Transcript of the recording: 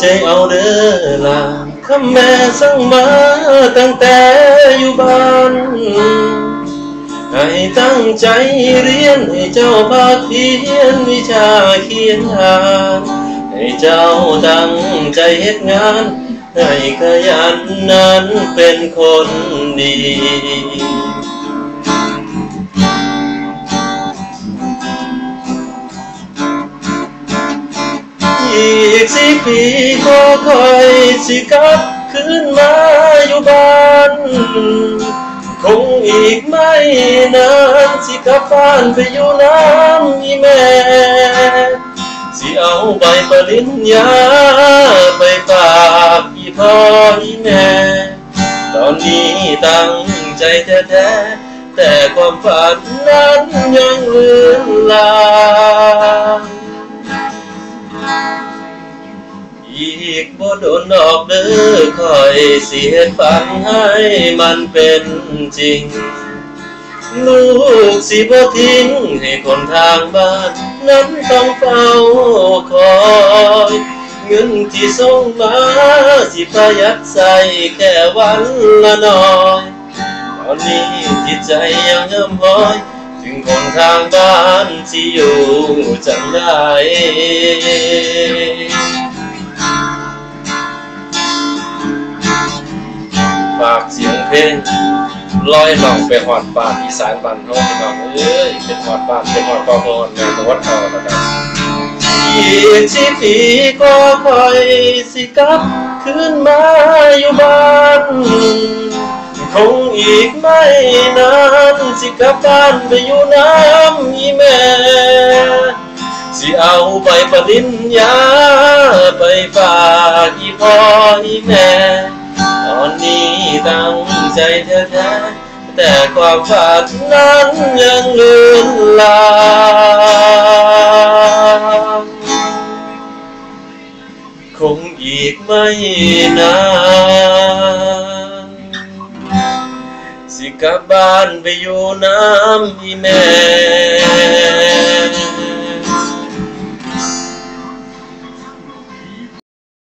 ใจเอาเด้อล่ะคำแม่สั่งมาตั้งแต่อยู่บ้านให้ตั้งใจเรียนให้เจ้าภาคเพียนวิชาเขียนอ่านให้เจ้าตั้งใจเฮ็ดงาน ให้ขยันนั้นเป็นคนดี ปีก็ค่อยสิกลับคืนมาอยู่บ้าน คงอีกไม่นานสิกลับบ้านไปอยู่น้ำอีแม่ สิเอาใบปริญญาไปฝากอีพ่ออีแม่ ตอนนี้ตั้งใจแท้แต่ความฝันนั้นยังเลือนลาง อีกบ่โดนดอกเด้อคอยเสียฝันให้มันเป็นจริง ลูกสิบ่ทิ้งให้คนทางบ้าน นั้นต้องเฝ้าคอย เงินที่ส่งมาสิประหยัดใส่แค่วันละน้อยตอนนี้จิตใจยังเริ่มห้อยถึงคนทางบ้านที่อยู่จังได้ กเสียงเพลงลอยหล่องไปหอดบ้านอีสานบ้านเฮาพี่น้องเอ้ยเป็นหอดบ้านเป็นหอดกองหอดแม่ตัววัดเอาแล้วกันอีกสิปีก็คอยสิกลับคืนมาอยู่บ้านคงอีกไม่นานสิกลับบ้านไปอยู่น้ำอีแม่สิเอาใบปริญญาไปฝากอีพ่ออีแม่ งใจเธอแท้แต่ความฝันนั้นยังเลือนลางคงอีกไม่นานสิกลับบ้านไปอยู่น้ำอีแม่